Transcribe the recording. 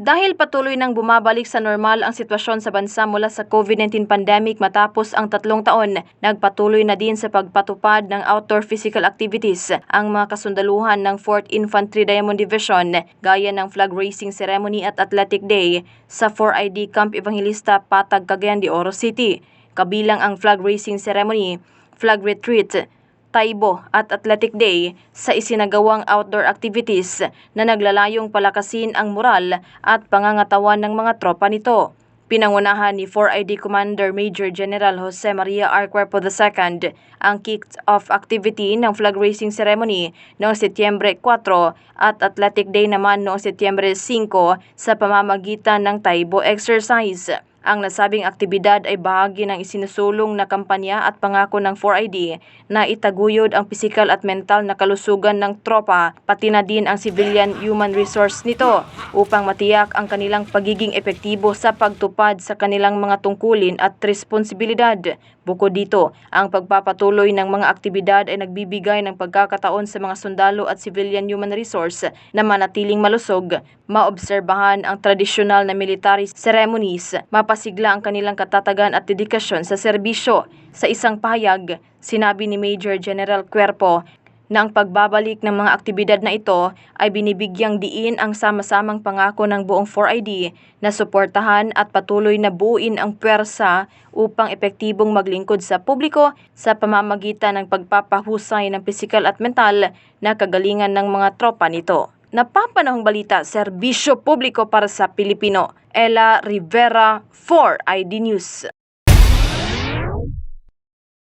Dahil patuloy nang bumabalik sa normal ang sitwasyon sa bansa mula sa COVID-19 pandemic matapos ang tatlong taon, nagpatuloy na din sa pagpatupad ng outdoor physical activities ang mga kasundaluhan ng 4th Infantry Diamond Division gaya ng flag raising ceremony at athletic day sa 4ID Camp Evangelista Patag, Cagayan de Oro City. Kabilang ang flag raising ceremony, flag retreat, Taibo at Athletic Day sa isinagawang outdoor activities na naglalayong palakasin ang moral at pangangatawan ng mga tropa nito. Pinangunahan ni 4ID Commander Major General Jose Maria R. Cuerpo II ang kick-off activity ng flag raising ceremony noong Setyembre 4 at Athletic Day naman noong Setyembre 5 sa pamamagitan ng Taibo exercise. Ang nasabing aktibidad ay bahagi ng isinusulong na kampanya at pangako ng 4ID na itaguyod ang pisikal at mental na kalusugan ng tropa pati na din ang civilian human resource nito upang matiyak ang kanilang pagiging epektibo sa pagtupad sa kanilang mga tungkulin at responsibilidad. Bukod dito, ang pagpapatuloy ng mga aktibidad ay nagbibigay ng pagkakataon sa mga sundalo at civilian human resource na manatiling malusog, maobserbahan ang tradisyonal na military ceremonies, mapasigla ang kanilang katatagan at dedikasyon sa serbisyo. Sa isang pahayag, sinabi ni Major General Cuerpo na ang pagbabalik ng mga aktibidad na ito ay binibigyang diin ang sama-samang pangako ng buong 4ID na suportahan at patuloy na buuin ang pwersa upang epektibong maglingkod sa publiko sa pamamagitan ng pagpapahusay ng pisikal at mental na kagalingan ng mga tropa nito. Napapanahong balita, serbisyo publiko para sa Pilipino. Ella Rivera, 4ID News.